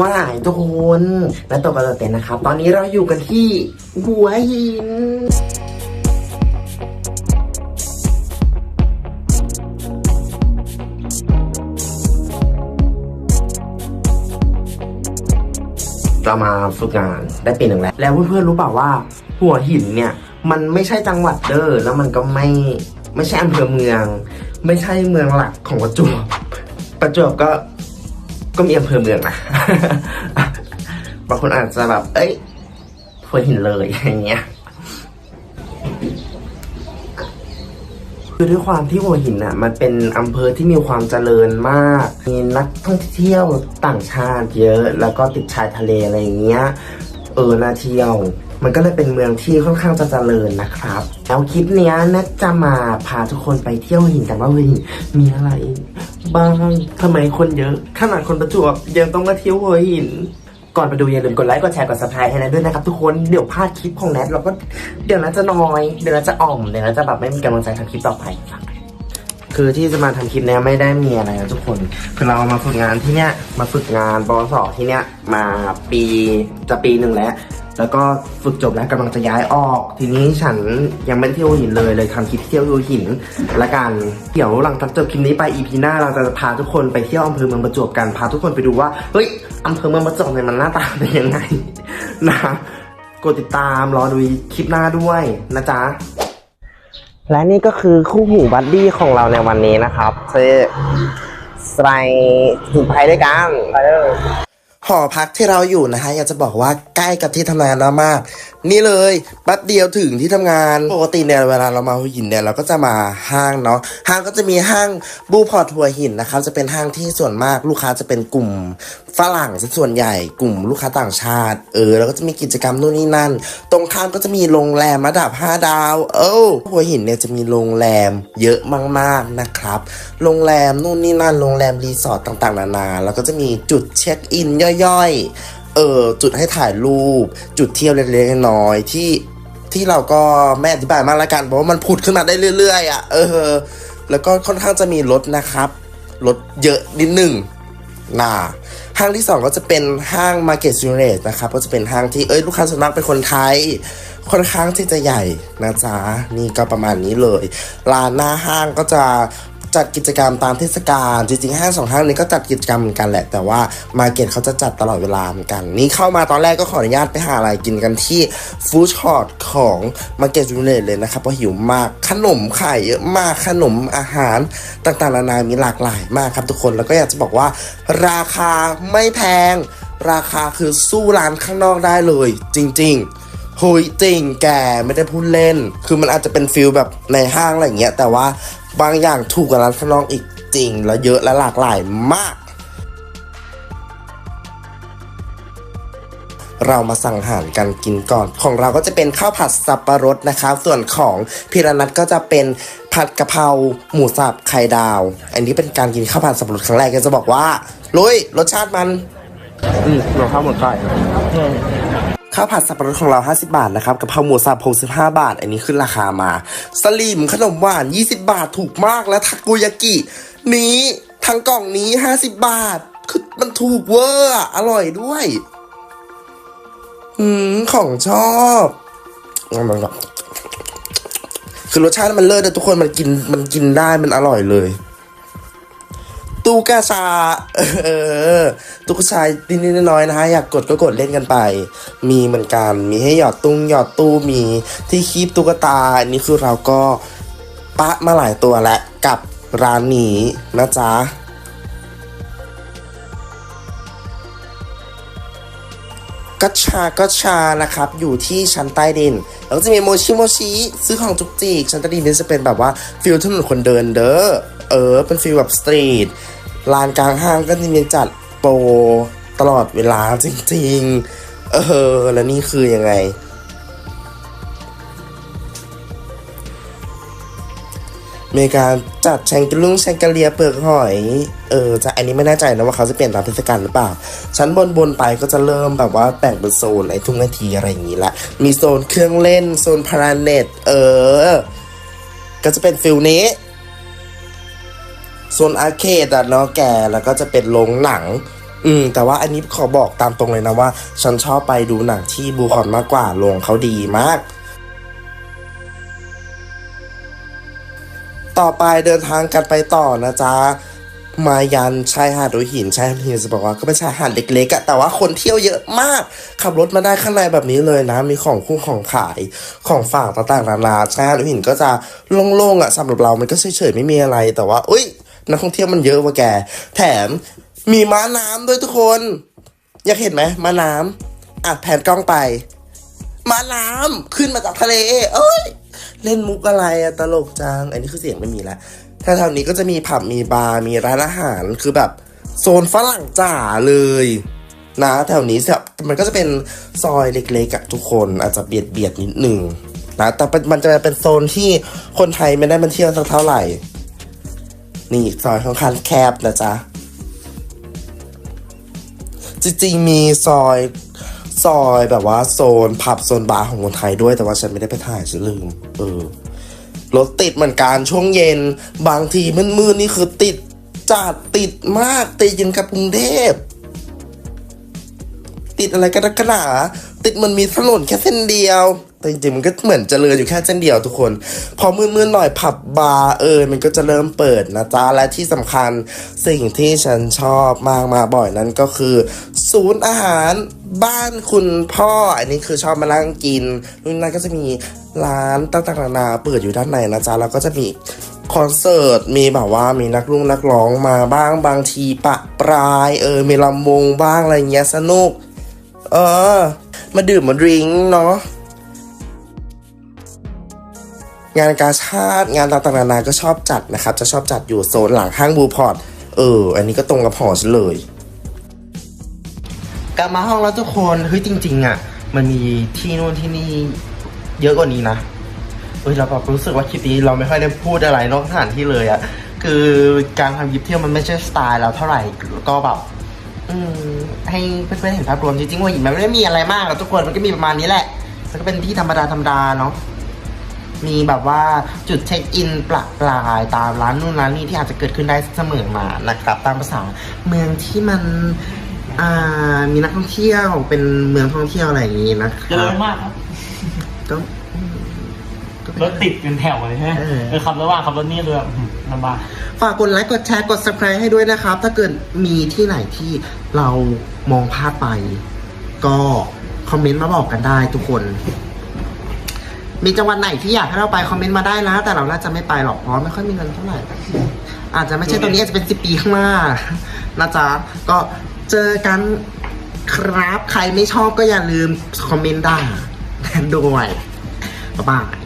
ว่าไงทุกคนและตัวกระโดดเตนนะครับ ตอนนี้เราอยู่กันที่หัวหินเรามาฝึกงานได้ปีหนึ่งแล้ว แล้วเพื่อนๆรู้เปล่าว่า หัวหินเนี่ย มันไม่ใช่จังหวัดเด้อแล้วมันก็ไม่ไม่ใช่อำเภอเมือง ไม่ใช่เมืองหลักของประจวบประจวบก็ ก็มีอำเภอเมืองนะบางคนอาจจะแบบ เอ้ยหัวหินเลยอย่างเงี้ยคือด้วยความที่หัวหินอะ มันเป็นอำเภอที่มีความเจริญมาก มีนักท่องเที่ยวต่างชาติเยอะ แล้วก็ติดชายทะเลอะไรอย่างเงี้ย เออน่าเที่ยว มันก็เลยเป็นเมืองที่ค่อนข้างจะเจริญนะครับ แล้วคลิปเนี้ยนัดจะมาพาทุกคนไปเที่ยวหัวหินกันว่าหัวหินมีอะไรบ้างทำไมคนเยอะ ขนาดคนประจวบยังต้องมาเที่ยวหัวหินก่อนไปดูอย่าลืมกดไลค์กดแชร์กด subscribe ให้นัทด้วยนะครับทุกคนเดี๋ยวพลาดคลิปของแนทเราก็เดี๋ยวนัทจะนอย เดี๋ยวนัทจะอ่อมเดี๋ยวนัทจะแบบไม่มีกำลังใจทำคลิปต่อไปคือที่จะมาทำคลิปเนี้ยไม่ได้มีอะไรนะทุกคน คือเรามาฝึกงานที่เนี้ยมาฝึกงานปวสที่เนี้ยมาปีจะปีหนึ่งแล้ว แล้วก็ฝึกจบแล้วกำลังจะย้ายออก ทีนี้ฉันยังไม่ได้เที่ยวหัวหินเลยเลยทำคลิปเที่ยวหัวหินละกันเดี๋ยวหลังจากจบคลิปนี้ไป EP หน้าเราจะพาทุกคนไปเที่ยวอำเภอเมืองประจวบกันพาทุกคนไปดูว่าเฮ้ยอำเภอเมืองประจวบเนี่ยมันหน้าตาเป็นยังไงนะกดติดตามรอดูคลิปหน้าด้วยนะจ๊ะและนี่ก็คือคู่หูบัดดี้ของเราในวันนี้นะครับเซสไลถึงไปด้วยกันไปเลย หอพักที่เราอยู่นะฮะอยากจะบอกว่าใกล้กับที่ทำงานเรามาก นี่เลยแป๊บเดียวถึงที่ทำงานปกติเนี่ยเวลาเรามาหัวหินเนี่ยเราก็จะมาห้างเนาะห้างก็จะมีห้างบูพอร์ตหัวหินนะครับจะเป็นห้างที่ส่วนมากลูกค้าจะเป็นกลุ่มฝรั่งส่วนใหญ่กลุ่มลูกค้าต่างชาติ เออแล้วก็จะมีกิจกรรมนู่นนี่นั่น ตรงข้ามก็จะมีโรงแรมระดับ 5 ดาว เออหัวหินเนี่ยจะมีโรงแรมเยอะมากๆนะครับ โรงแรมนู่นนี่นั่นโรงแรมรีสอร์ทต่างๆ นานา แล้วก็จะมีจุดเช็คอินย่อยๆ เออจุดให้ถ่ายรูป จุดเที่ยวเล็กๆน้อยๆที่ที่เราก็ไม่อธิบายมากละกันเพราะว่ามันผุดขึ้นมาได้เรื่อยๆอะเออ แล้วก็ค่อนข้างจะมีรถนะครับรถเยอะนิดหนึ่งน่าห้างที่ 2 ก็จะเป็นห้าง Market u n i t นะครับก็จะเป็นห้างที่เอ้ยลูกค้าส่วนมากเป็นคนไทย ค่อนข้างที่จะใหญ่นะจ๊ะนี่ก็ประมาณนี้เลยลานหน้าห้างก็จะ จัดกิจกรรมตามเทศกาลจริงๆห้างสองห้างนี้ก็จัดกิจกรรมเหมือนกันแหละ แต่ว่ามาเก็ตเขาจะจัดตลอดเวลาเหมือนกัน นี่เข้ามาตอนแรกก็ขออนุญาตไปหาอะไรกินกันที่ฟู้ดคอร์ทของมาเก็ตยูเนตเลยนะครับเพราะหิวมากขนมขายเยอะมากขนมอาหารต่างๆนานามีหลากหลายมากครับทุกคนแล้วก็อยากจะบอกว่า ราคาไม่แพง ราคาคือสู้ร้านข้างนอกได้เลย จริง ๆเฮ้ยจริงแกไม่ได้พูดเล่น คือมันอาจจะเป็นฟิลแบบในห้างอะไรอย่างเงี้ยแต่ว่า บางอย่างถูกกว่าร้านข้างนอกอีกจริง แล้วเยอะและหลากหลายมาก เรามาสั่งอาหารกันกินก่อน ของเราก็จะเป็นข้าวผัดสับปะรดนะครับส่วนของพิรนัทก็จะเป็นผัดกะเพราหมูสับไข่ดาว อันนี้เป็นการกินข้าวผัดสับปะรดครั้งแรกก็จะบอกว่าลุยรสชาติมัน อืมรสข้าวหมดไก่ ข้าวผัดสับปะรดของเรา 50 บาทนะครับกะเพราหมูสับ65บาท อันนี้ขึ้นราคามา สลิมขนมหวาน 20 บาทถูกมากแล้วทาโกุยากิ นี้ทั้งกล่องนี้ 50 บาท คือมันถูกเวอร์อะอร่อยด้วย อืม ของชอบคือรสชาติมันเลิศนะทุกคนมันกินมันกินได้มันอร่อยเลย ตูกาชาเออตูกาชานิดๆน้อยๆนะฮะอยากกดก็กดเล่นกันไป มีเหมือนกันมีให้หยอดตุ้งหยอดตู้มีที่คีบตุ๊กตาอันนี้คือเราก็ปะมาหลายตัวแล้วกับร้านนี้นะจ๊ะกัชากัชชานะครับ อยู่ที่ชั้นใต้ดิน แล้วก็จะมีโมชิโมชิซื้อของจุกจิกชั้นใต้ดินนี่จะเป็นแบบว่าฟิลถนนคนเดินเด้อ เออเป็นฟิลแบบสตรีทลานกลางห้างก็จะมีจัดโปรตลอดเวลาจริงๆ เออ แล้วนี่คือยังไงมีการจัดแชงกลุงแชงกะเลียเปลือกหอย เออ จะอันนี้ไม่แน่ใจนะว่าเขาจะเปลี่ยนตามเทศกาลหรือเปล่า ชั้นบนบนไปก็จะเริ่มแบบว่าแบ่งเป็นโซนไอ้ทุ่งนาทีอะไรอย่างนี้ละ มีโซนเครื่องเล่น โซนพาราเน็ต เออ ก็จะเป็นฟิลนี้ โซนอาร์เคดอะเนาะแกแล้วก็จะเป็นโรงหนัง อืม แต่ว่าอันนี้ขอบอกตามตรงเลยนะว่า ฉันชอบไปดูหนังที่บูคอนมากกว่าโรงเขาดีมากต่อไปเดินทางกันไปต่อนะจ๊ะ มายันชายหาดหัวหินชายหาดหินจะบอกว่าก็เป็นชายหาดเล็กๆอะแต่ว่าคนเที่ยวเยอะมาก ขับรถมาได้ข้างในแบบนี้เลยนะ มีของคุ้งของขายของฝากต่างๆนานาชายหาดหัวหินก็จะโล่งๆอะสำหรับเรามันก็เฉยๆไม่มีอะไรแต่ว่าอุ้ย นักท่องเที่ยวมันเยอะว่ะแก แถมมีม้าน้ำด้วยทุกคน อยากเห็นไหมม้าน้ำอะแผนกล้องไปม้าน้ำขึ้นมาจากทะเล เอ้ย เล่นมุกอะไรอะตลกจัง อันนี้คือเสียงไม่มีแล้วแถวๆนี้ก็จะมีผับมีบาร์มีร้านอาหารคือแบบโซนฝรั่งจ๋าเลยนะแถวนี้แบบมันก็จะเป็นซอยเล็กๆอะทุกคนอาจจะเบียดเบียดๆนิดหนึ่งนะแต่มันจะเป็นโซนที่คนไทยไม่ได้มาเที่ยวสักเท่าไหร่ นี่ซอยค่อนข้างแคบนะจ๊ะ จริงๆมีซอยซอยแบบว่าโซนผับโซนบาร์ของคนไทยด้วยแต่ว่าฉันไม่ได้ไปถ่ายฉันลืม เออรถติดเหมือนกันช่วงเย็น บางทีมืดๆนี่คือติดจัดติดมากติดยิงกับกรุงเทพติดอะไรกันกกันหนาติดมันมีถนนแค่เส้นเดียว แต่จริงๆมันก็เหมือนเจริญอยู่แค่เส้นเดียวทุกคน พอมืดๆหน่อยผับบาร์เออมันก็จะเริ่มเปิดนะจ๊ะ และที่สำคัญสิ่งที่ฉันชอบมากมาบ่อยนั้นก็คือ ศูนย์อาหารบ้านคุณพ่อ อันนี้คือชอบมานั่งกินนู่นนั่นก็จะมีร้านต่างๆนานาเปิดอยู่ด้านในนะจ๊ะ แล้วก็จะมีคอนเสิร์ตมีแบบว่ามีนักรุ่งนักร้องมาบ้างบางทีปะปลายเออมีลำวงบ้างอะไรเงี้ยสนุก เออ มาดื่มมาดริงเนาะ งานกาชาติงานต่างๆนานาก็ชอบจัดนะครับ จะชอบจัดอยู่โซนหลังห้างบูพอร์ตเออ อันนี้ก็ตรงกับหอฉันเลย กลับมาห้องแล้วทุกคนเฮ้ยจริง ๆ อะ มันมีที่นู่นที่นี่เยอะกว่านี้นะเฮ้ยเราแบบรู้สึกว่าคลิปนี้เราไม่ค่อยได้พูดอะไรนอกสถานที่เลยอะคือการทำคลิปเที่ยวมันไม่ใช่สไตล์เราเท่าไหร่ก็แบบอืมให้เพื่อนๆเห็นภาพรวมจริงๆว่าหินมันไม่ได้มีอะไรมากหรอกทุกคนมันก็มีประมาณนี้แหละมันก็เป็นที่ธรรมดาธรรมดาเนาะ มีแบบว่าจุดเช็คอินปลาปลายตามร้านนู่นร้านนี้ที่อาจจะเกิดขึ้นได้เสมอมานะครับ ตามภาษาเมืองที่มันอ่ามีนักท่องเที่ยวเป็นเมืองท่องเที่ยวอะไรอย่างนี้นะคเจรัริบญมากครับ ก็อืมก็รถติดเป็นแถวเลยใช่ไหมเออ เออขับระหว่างขับรถนี่เลยแบบอื้อลำบาก ฝากกดไลค์กดแชร์กด subscribe ให้ด้วยนะครับ ถ้าเกิดมีที่ไหนที่เรามองพลาดไป ก็คอมเมนต์มาบอกกันได้ทุกคน มีจังหวัดไหนที่อยากให้เราไปคอมเมนต์มาได้นะ แต่เราน่าจะไม่ไปหรอกเพราะไม่ค่อยมีเงินเท่าไหร่ อาจจะไม่ใช่ตรงนี้อาจจะเป็นสิบปีข้างหน้านะจ๊ะก็เจอกันครับใครไม่ชอบก็อย่าลืมคอมเมนต์ด่าด้วยบ๊ายบาย